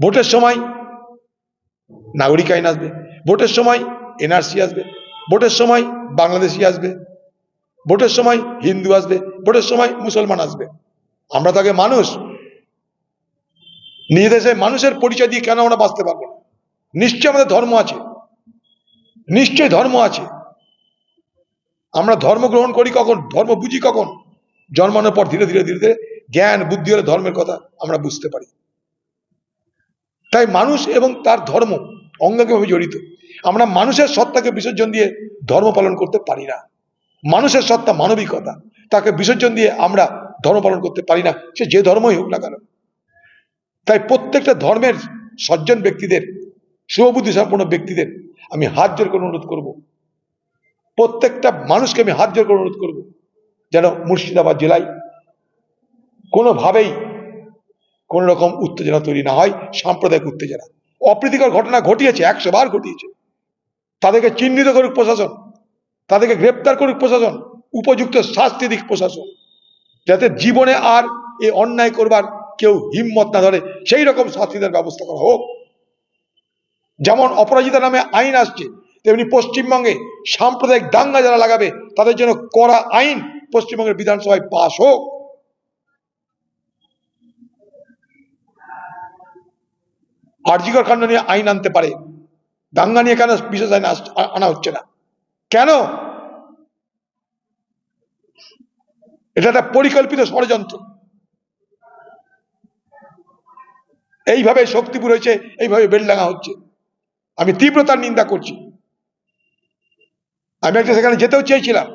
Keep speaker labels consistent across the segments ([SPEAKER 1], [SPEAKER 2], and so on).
[SPEAKER 1] ভোটের সময় নাগরিক আইন আসবে, ভোটের সময় এনআরসি আসবে, ভোটের সময় বাংলাদেশি আসবে, ভোটের সময় হিন্দু আসবে, ভোটের সময় মুসলমান আসবে। আমরা তাকে মানুষ নিজ দেশে মানুষের পরিচয় দিয়ে কেন আমরা বাঁচতে পারব না? নিশ্চয় আমাদের ধর্ম আছে নিশ্চয় ধর্ম আছে। আমরা ধর্ম গ্রহণ করি কখন? ধর্ম বুঝি কখন? জন্মানোর পর ধীরে ধীরে ধীরে ধীরে জ্ঞান, বুদ্ধি হলে ধর্মের কথা আমরা বুঝতে পারি। তাই মানুষ এবং তার ধর্ম অঙ্গাঙ্গিভাবে জড়িত আমরা মানুষের সত্তাকে বিসর্জন দিয়ে ধর্ম পালন করতে পারি না। মানুষের সত্তা মানবিকতা, তাকে বিসর্জন দিয়ে আমরা ধর্ম পালন করতে পারি না। সে যে ধর্মই হোক না কেন। তাই প্রত্যেকটা ধর্মের সজ্জন ব্যক্তিদের শুভবুদ্ধি সম্পন্ন ব্যক্তিদের আমি হাত জোর করে অনুরোধ করব। প্রত্যেকটা মানুষকে আমি হাত জোর করে অনুরোধ করব। যেন মুর্শিদাবাদ জেলায় কোনোভাবেই কোন রকম উত্তেজনা তৈরি না হয়, সাম্প্রদায়িক উত্তেজনা। অপ্রীতিকর ঘটনা ঘটিয়েছে, একশো বার ঘটিয়েছে। তাদেরকে চিহ্নিত করুক প্রশাসন, তাদেরকে গ্রেপ্তার করুক প্রশাসন, উপযুক্ত শাস্তি দিক প্রশাসন, যাতে জীবনে আর এ অন্যায় করবার কেউ হিম্মত না ধরে। সেই রকম শাস্তি দেওয়ার ব্যবস্থা করা হোক। যেমন অপরাজিতা নামে আইন আসছে, তেমনি পশ্চিমবঙ্গে সাম্প্রদায়িক দাঙ্গা যারা লাগাবে, তাদের জন্য কড়া আইন পশ্চিমবঙ্গের বিধানসভায় পাশ হোক। আর্জিকর কাণ্ড নিয়ে আইন আনতে পারে। দাঙ্গা নিয়ে কেন বিশেষ আইন আনা হচ্ছে না? কেন? এটা একটা পরিকল্পিত ষড়যন্ত্র। এইভাবে শক্তিপুর হয়েছে, এইভাবে বেলডাঙ্গা হচ্ছে। আমি তীব্রতার নিন্দা করছি। আমি একটা সেখানে যেতেও চেয়েছিলাম।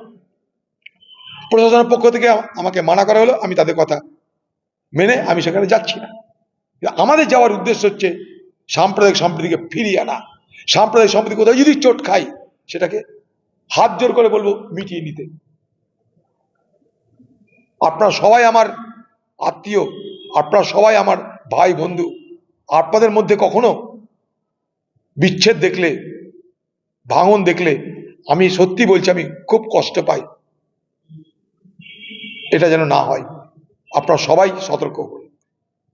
[SPEAKER 1] প্রশাসনের পক্ষ থেকে আমাকে মানা করা হলো, আমি তাদের কথা মেনে আমি সেখানে যাচ্ছি না। আমাদের যাওয়ার উদ্দেশ্য হচ্ছে সাম্প্রদায়িক সম্প্রীতিকে ফিরিয়ে আনা। সাম্প্রদায়িক সম্প্রীতি কোথাও যদি চোট খাই, সেটাকে হাত জোর করে বলব মিটিয়ে নিতে। আপনারা সবাই আমার আত্মীয়, আপনারা সবাই আমার ভাই, বন্ধু, আপনাদের মধ্যে কখনো বিচ্ছেদ দেখলে, ভাঙন দেখলে আমি সত্যি বলছি, আমি খুব কষ্ট পাই। এটা যেন না হয়। আপনারা সবাই সতর্ক হন।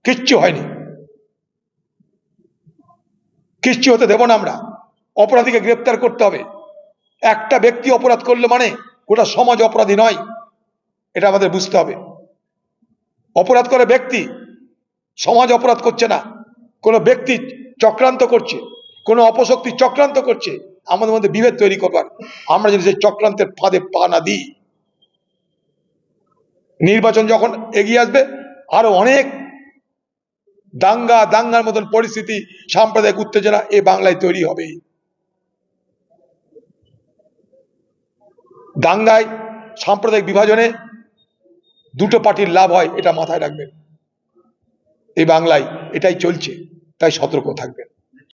[SPEAKER 1] কিচ্ছু হয়নি। কিচ্ছু হতে দেব না আমরা। অপরাধীকে গ্রেপ্তার করতে হবে। একটা ব্যক্তি অপরাধ করলে মানে গোটা সমাজ অপরাধী নয়। এটা আমাদের বুঝতে হবে। অপরাধ করে ব্যক্তি, সমাজ অপরাধ করছে না। কোনো ব্যক্তি চক্রান্ত করছে, কোনো অপশক্তি চক্রান্ত করছে, আমাদের মধ্যে বিভেদ তৈরি করবার। আমরা যদি সেই চক্রান্তের ফাঁদে পা না দিই, নির্বাচন যখন এগিয়ে আসবে, আরও অনেক দাঙ্গা, দাঙ্গার মতন পরিস্থিতি, সাম্প্রদায়িক উত্তেজনা এ বাংলায় তৈরি হবে। দাঙ্গায় সাম্প্রদায়িক বিভাজনে দুটো পার্টির লাভ হয়, এটা মাথায় রাখবেন। এই বাংলায় এটাই চলছে, তাই সতর্ক থাকবেন।